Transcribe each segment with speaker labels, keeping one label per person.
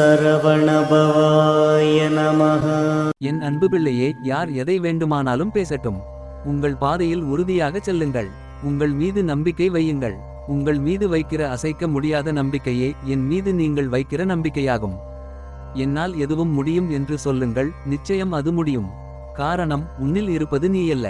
Speaker 1: சரவணபவாய நமः
Speaker 2: என் அன்பு பிள்ளையே யார் எதை வேண்டுமானாலும் பேசட்டும். உங்கள் பாதையில் உறுதியாக செல்லுங்கள். உங்கள் மீது நம்பிக்கை வையுங்கள். உங்கள் மீது வைக்கிற அசைக்க முடியாத நம்பிக்கையே என் மீது நீங்கள் வைக்கிற நம்பிக்கையாகும். என்னால் எதுவும் முடியும் என்று சொல்லுங்கள். நிச்சயம் அது முடியும். காரணம் உன்னில் இருப்பது நீயல்ல.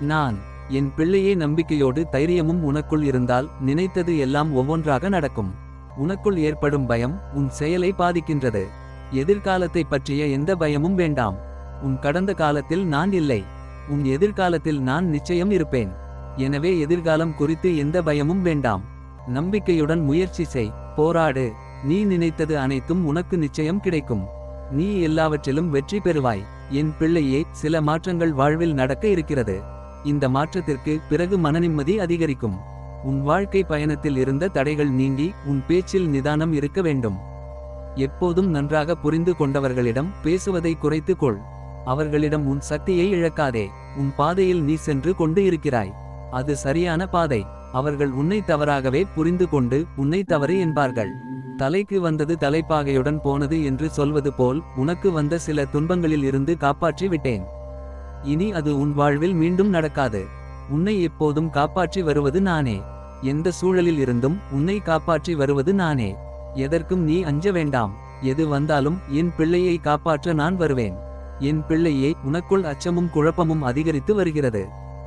Speaker 2: நான் என் பிள்ளையே நம்பிக்கையோடு தைரியமும் உனக்குள் இருந்தால் நினைத்தது எல்லாம் ஒவ்வொன்றாக நடக்கும். உனக்குள் ஏற்படும் பயம் உன் செயலை பாதிக்கின்றது. எதிர்காலத்தை பற்றிய எந்த பயமும் வேண்டாம். உன் கடந்த காலத்தில் நான் இல்லை. உன் எதிர்காலத்தில் நான் நிச்சயம் இருப்பேன். எனவே எதிர்காலம் குறித்து எந்த பயமும் வேண்டாம். நம்பிக்கையுடன் முயற்சி செய். போராடு. நீ நினைத்தது அனைத்தும் உனக்கு நிச்சயம் கிடைக்கும். நீ எல்லாவற்றிலும் வெற்றி பெறுவாய். என் பிள்ளையே சில மாற்றங்கள் வாழ்வில் நடக்க இருக்கிறது. இந்த மாற்றத்திற்கு பிறகு மனநிம்மதி அதிகரிக்கும். உன் வாழ்க்கை பயணத்தில் இருந்த தடைகள் நீங்கி உன் பேச்சில் நிதானம் இருக்க வேண்டும். எப்போதும் நன்றாக புரிந்து கொண்டவர்களிடம் பேசுவதை குறைத்துக்கொள் அவர்களிடம் உன் சக்தியை இழக்காதே. உன் பாதையில் நீ சென்று கொண்டு இருக்கிறாய். அது சரியான பாதை. அவர்கள் உன்னை தவறாகவே புரிந்து கொண்டு உன்னை தவறு என்பார்கள். தலைக்கு வந்தது தலைப்பாகையுடன் போனது என்று சொல்வது போல் உனக்கு வந்த சில துன்பங்களில் இருந்து காப்பாற்றி விட்டேன் இனி அது உன் வாழ்வில் மீண்டும் நடக்காது. உன்னை எப்போதும் காப்பாற்றி வருவது நானே. எந்த சூழலில் இருந்தும் உன்னை காப்பாற்றி வருவது நானே. எதற்கும் நீ அஞ்ச வேண்டாம். எது வந்தாலும் என் பிள்ளையை காப்பாற்ற நான் வருவேன். என் பிள்ளையே உனக்குள் அச்சமும் குழப்பமும் அதிகரித்து வருகிறது.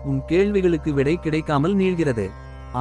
Speaker 2: உன் கேள்விகளுக்கு விடை கிடைக்காமல் நீள்கிறது.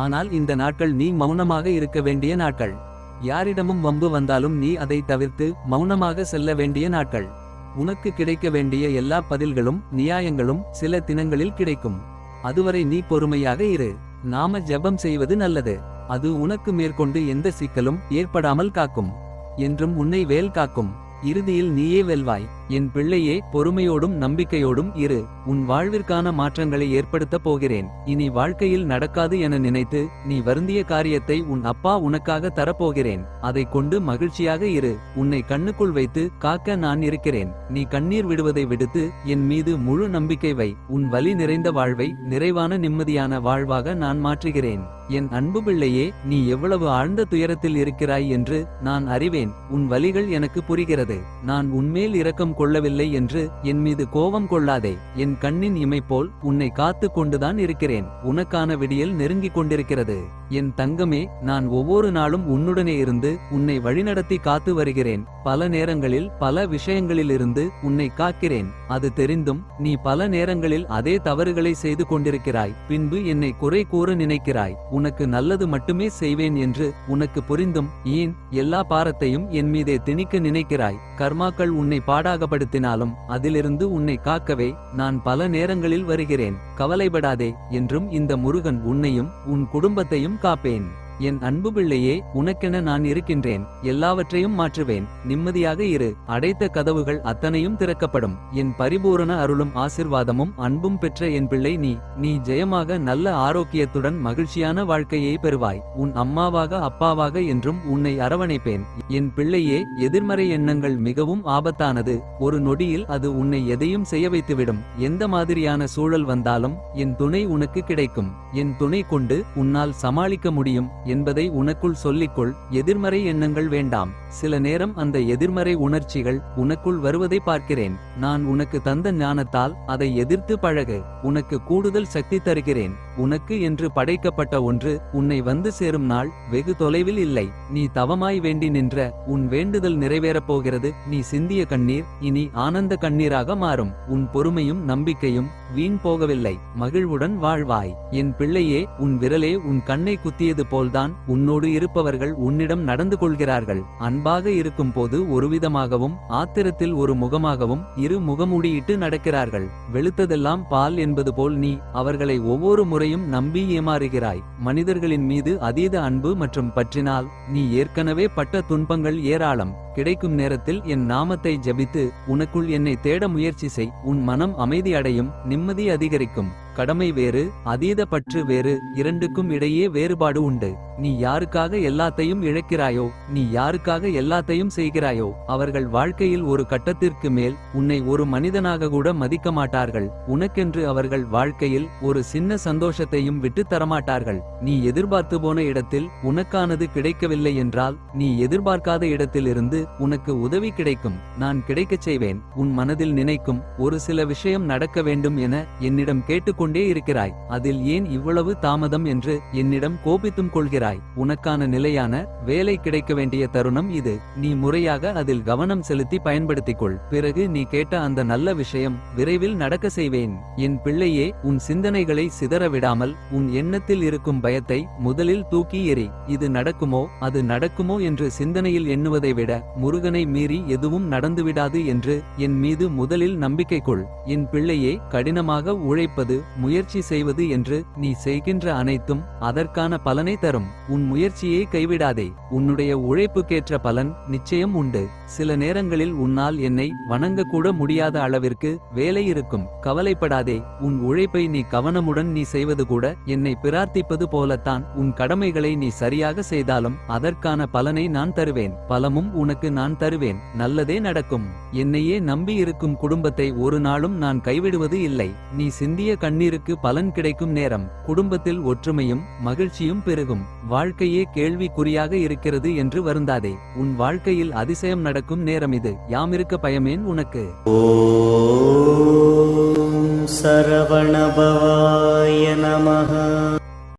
Speaker 2: ஆனால் இந்த நாட்கள் நீ மௌனமாக இருக்க வேண்டிய நாட்கள். யாரிடமும் வம்பு வந்தாலும் நீ அதை தவிர்த்து மௌனமாக செல்ல வேண்டிய நாட்கள். உனக்கு கிடைக்க வேண்டிய எல்லா பதில்களும் நியாயங்களும் சில தினங்களில் கிடைக்கும். அதுவரை நீ பொறுமையாக இரு. நாம ஜெபம் செய்வது நல்லது. அது உனக்கு மேற்கொண்டு எந்த சிக்கலும் ஏற்படாமல் காக்கும். என்றும் உன்னை வேல் காக்கும். இறுதியில் நீயே வெல்வாய். என் பிள்ளையே பொறுமையோடும் நம்பிக்கையோடும் இரு. உன் வாழ்விற்கான மாற்றங்களை ஏற்படுத்தப் போகிறேன். இனி வாழ்க்கையில் நடக்காது என நினைத்து நீ வருந்திய காரியத்தை உன் அப்பா உனக்காக தரப்போகிறேன். அதை கொண்டு மகிழ்ச்சியாக இரு. உன்னை கண்ணுக்குள் வைத்து காக்க நான் இருக்கிறேன். நீ கண்ணீர் விடுவதை விடுத்து என் மீது முழு நம்பிக்கை வை. உன் வலி நிறைந்த வாழ்வை நிறைவான நிம்மதியான வாழ்வாக நான் மாற்றுகிறேன். என் அன்பு பிள்ளையே நீ எவ்வளவு ஆழ்ந்த துயரத்தில் இருக்கிறாய் என்று நான் அறிவேன். உன் வலிகள் எனக்கு புரிகிறது. நான் உன்மேல் இரக்கம் கொள்ளவில்லை என்று என் மீது கோபம் கொள்ளாதே. என் கண்ணின் இமை போல் உன்னை காத்து கொண்டுதான் இருக்கிறேன். உனக்கான விடியல் நெருங்கிக் கொண்டிருக்கிறது. என் தங்கமே நான் ஒவ்வொரு நாளும் உன்னுடனே இருந்து உன்னை வழிநடத்தி காத்து வருகிறேன். பல நேரங்களில் பல விஷயங்களிலிருந்து உன்னை காக்கிறேன். அது தெரிந்தும் நீ பல நேரங்களில் அதே தவறுகளை செய்து கொண்டிருக்கிறாய். பின்பு என்னை குறை கூற நினைக்கிறாய். உனக்கு நல்லது மட்டுமே செய்வேன் என்று உனக்கு புரிந்தும் ஏன் எல்லா பாரத்தையும் என் மீதே திணிக்க நினைக்கிறாய். கர்மாக்கள் உன்னை பாடாகப்படுத்தினாலும் அதிலிருந்து உன்னை காக்கவே நான் பல நேரங்களில் வருகிறேன். கவலைப்படாதே என்றும் இந்த முருகன் உன்னையும் உன் குடும்பத்தையும் কাঁপেন என் அன்பு பிள்ளையே உனக்கென நான் இருக்கின்றேன். எல்லாவற்றையும் மாற்றுவேன். நிம்மதியாக இரு. அடைத்த கதவுகள் அத்தனையும் திறக்கப்படும். என் பரிபூரண அருளும் ஆசிர்வாதமும் அன்பும் பெற்ற என் பிள்ளை நீ. நீ ஜெயமாக நல்ல ஆரோக்கியத்துடன் மகிழ்ச்சியான வாழ்க்கையை பெறுவாய். உன் அம்மாவாக அப்பாவாக என்றும் உன்னை அரவணைப்பேன். என் பிள்ளையே எதிர்மறை எண்ணங்கள் மிகவும் ஆபத்தானது. ஒரு நொடியில் அது உன்னை எதையும் செய்ய வைத்துவிடும். எந்த மாதிரியான சூழல் வந்தாலும் என் துணை உனக்கு கிடைக்கும். என் துணை கொண்டு உன்னால் சமாளிக்க முடியும். என்பதை உனக்குள் சொல்லிக்கொள். எதிர்மறை எண்ணங்கள் வேண்டாம். சில நேரம் அந்த எதிர்மறை உணர்ச்சிகள் உனக்குள் வருவதை பார்க்கிறேன். நான் உனக்கு தந்த ஞானத்தால் அதை எதிர்த்து பழகு. உனக்கு கூடுதல் சக்தி தருகிறேன். உனக்கு என்று படைக்கப்பட்ட ஒன்று உன்னை வந்து சேரும் நாள் வெகு தொலைவில் இல்லை. நீ தவமாய் வேண்டி நின்ற உன் வேண்டுதல் நிறைவேறப் போகிறது. நீ சிந்திய கண்ணீர் இனி ஆனந்த கண்ணீராக மாறும். உன் பொறுமையும் நம்பிக்கையும் வீண் போகவில்லை. மகிழ்வுடன் வாழ்வாய். என் பிள்ளையே உன் விரலே உன் கண்ணை குத்தியது போல் போல்தான் உன்னோடு இருப்பவர்கள் உன்னிடம் நடந்து கொள்கிறார்கள். அன்பாக இருக்கும் போது ஒருவிதமாகவும் ஆத்திரத்தில் ஒரு முகமாகவும் இரு முகமூடியிட்டு நடக்கிறார்கள். வெளுத்ததெல்லாம் பால் என்பது போல் நீ அவர்களை ஒவ்வொரு முறையும் நம்பி ஏமாறுகிறாய். மனிதர்களின் மீது அதீத அன்பு மற்றும் பற்றினால் நீ ஏற்கனவே பட்ட துன்பங்கள் ஏராளம். கிடைக்கும் நேரத்தில் என் நாமத்தை ஜபித்து உனக்குள் என்னை தேட முயற்சி செய். உன் மனம் அமைதி அடையும் நிம்மதி அதிகரிக்கும். கடமை வேறு அதீத பற்று வேறு இரண்டுக்கும் இடையே வேறுபாடு உண்டு. நீ யாருக்காக எல்லாத்தையும் இழக்கிறாயோ நீ யாருக்காக எல்லாத்தையும் செய்கிறாயோ அவர்கள் வாழ்க்கையில் ஒரு கட்டத்திற்கு மேல் உன்னை ஒரு மனிதனாக கூட மதிக்க மாட்டார்கள். உனக்கென்று அவர்கள் வாழ்க்கையில் ஒரு சின்ன சந்தோஷத்தையும் விட்டு தரமாட்டார்கள். நீ எதிர்பார்த்து போன இடத்தில் உனக்கானது கிடைக்கவில்லை என்றால் நீ எதிர்பார்க்காத இடத்திலிருந்து உனக்கு உதவி கிடைக்கும். நான் கிடைக்கச் செய்வேன். உன் மனதில் நினைக்கும் ஒரு சில விஷயம் நடக்க வேண்டும் என என்னிடம் கேட்டுக்கொண்டே இருக்கிறாய். அதில் ஏன் இவ்வளவு தாமதம் என்று என்னிடம் கோபித்தும் கொள்கிறாய். உனக்கான நிலையான வேலை கிடைக்க வேண்டிய தருணம் இது. நீ முறையாக அதில் கவனம் செலுத்தி பயன்படுத்திக் கொள் பிறகு நீ கேட்ட அந்த நல்ல விஷயம் விரைவில் நடக்க செய்வேன். என் பிள்ளையே உன் சிந்தனைகளை சிதற விடாமல் உன் எண்ணத்தில் இருக்கும் பயத்தை முதலில் தூக்கி எறி. இது நடக்குமோ? அது நடக்குமோ? என்று சிந்தனையில் எண்ணுவதை விட முருகனை மீறி எதுவும் நடந்துவிடாது என்று என் மீது முதலில் நம்பிக்கை கொள். என் பிள்ளையே கடினமாக உழைப்பது முயற்சி செய்வது என்று நீ செய்கின்ற அனைத்தும் அதற்கான பலனை தரும். உன் முயற்சியை கைவிடாதே. உன்னுடைய உழைப்புக்கேற்ற பலன் நிச்சயம் உண்டு. சில நேரங்களில் உன்னால் என்னை வணங்கக்கூட முடியாத அளவிற்கு வேலை இருக்கும். கவலைப்படாதே. உன் உழைப்பை நீ கவனமுடன் நீ செய்வது கூட என்னை பிரார்த்திப்பது போலத்தான். உன் கடமைகளை நீ சரியாக செய்தாலும் அதற்கான பலனை நான் தருவேன். பலமும் உனக்கு நான் தருவேன். நல்லதே நடக்கும். என்னையே நம்பி இருக்கும் குடும்பத்தை ஒரு நாளும் நான் கைவிடுவது இல்லை. நீ சிந்திய கண்ணீருக்கு பலன் கிடைக்கும் நேரம். குடும்பத்தில் ஒற்றுமையும் மகிழ்ச்சியும் பெருகும். வாழ்க்கையே கேள்விக்குறியாக இருக்கிறது என்று வருந்தாதே. உன் வாழ்க்கையில் அதிசயம் நடக்கும் நேரம் இது யாமிருக்க பயமேன் உனக்கு.
Speaker 1: சரவணபவாய நமஹ.